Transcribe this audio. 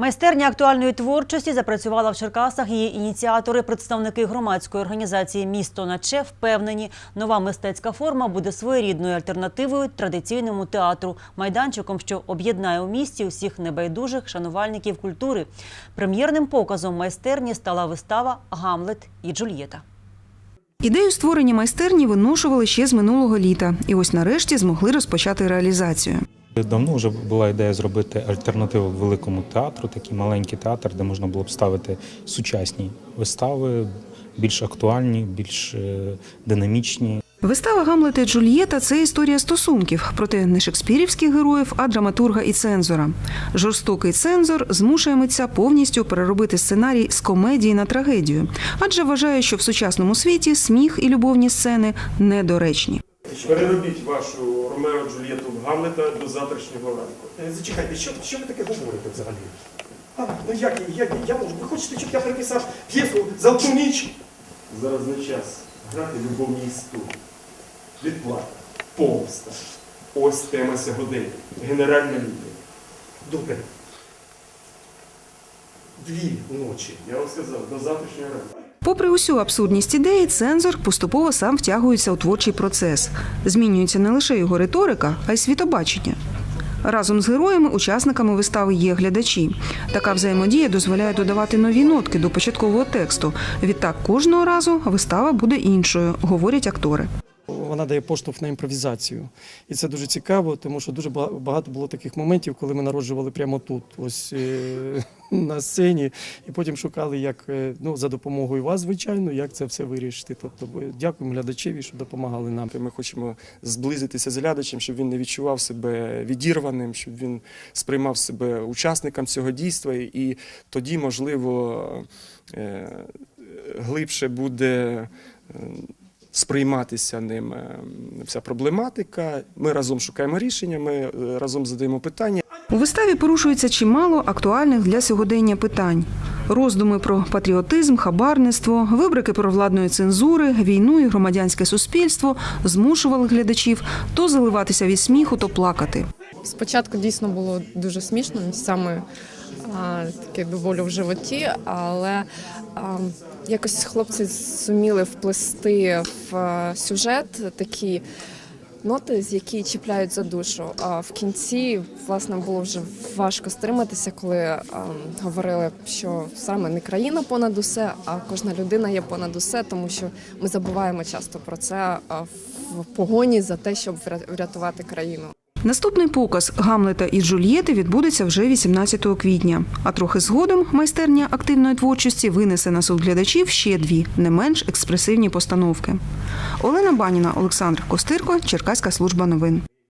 Майстерня актуальної творчості запрацювала в Черкасах. Її ініціатори, представники громадської організації Місто наче впевнені, нова мистецька форма буде своєрідною альтернативою традиційному театру, майданчиком, що об'єднає у місті усіх небайдужих шанувальників культури. Прем'єрним показом майстерні стала вистава Гамлет і Джульєта. Ідею створення майстерні виношували ще з минулого літа, і ось нарешті змогли розпочати реалізацію. Давно вже була ідея зробити альтернативу великому театру, такий маленький театр, де можна було б ставити сучасні вистави, більш актуальні, більш е, динамічні. Вистава Гамлета і Джульєта це історія стосунків, проте не шекспірівських героїв, а драматурга і цензора. Жорстокий цензор змушує митця повністю переробити сценарій з комедії на трагедію, адже вважає, що в сучасному світі сміх і любовні сцени недоречні. Переробіть вашу Ромео Джульєту в Гамлета до завтрашнього ранку. Е, Зачекайте, що, що ви таке говорите взагалі? А, ну як я, я, я можу? Ви хочете, щоб я переписав п'єсу за одну ніч? Зараз не час грати любовні історії. Відплата, помста. Ось тема сьогодення. Генеральна лінія. Добре. Дві ночі. Я вам сказав, до завтрашнього ранку. Попри усю абсурдність ідеї, цензор поступово сам втягується у творчий процес. Змінюється не лише його риторика, а й світобачення. Разом з героями, учасниками вистави є глядачі. Така взаємодія дозволяє додавати нові нотки до початкового тексту. Відтак кожного разу вистава буде іншою, говорять актори. Вона дає поштовх на імпровізацію. І це дуже цікаво, тому що дуже багато було таких моментів, коли ми народжували прямо тут, ось е, на сцені, і потім шукали, як е, ну, за допомогою вас, звичайно, як це все вирішити. Тобто, дякуємо глядачеві, що допомагали нам. Ми хочемо зблизитися з глядачем, щоб він не відчував себе відірваним, щоб він сприймав себе учасником цього дійства, і тоді, можливо, е, глибше буде сприйматися ним е, вся проблематика. Ми разом шукаємо рішення, ми е, разом задаємо питання. У виставі порушується чимало актуальних для сьогодення питань: роздуми про патріотизм, хабарництво, вибрики провладної цензури, війну і громадянське суспільство змушували глядачів то заливатися від сміху, то плакати. Спочатку дійсно було дуже смішно, місцями а, таке до болю в животі, але а, якось хлопці зуміли вплести в сюжет такі ноти, з які чіпляють за душу. А в кінці, власне, було вже важко стриматися, коли а, говорили, що саме не країна понад усе, а кожна людина є понад усе, тому що ми забуваємо часто про це а, в погоні за те, щоб вря- врятувати країну. Наступний показ Гамлета і Джульєти відбудеться вже 18 квітня. А трохи згодом майстерня активної творчості винесе на суд глядачів ще дві не менш експресивні постановки. Олена Баніна, Олександр Костирко, Черкаська служба новин.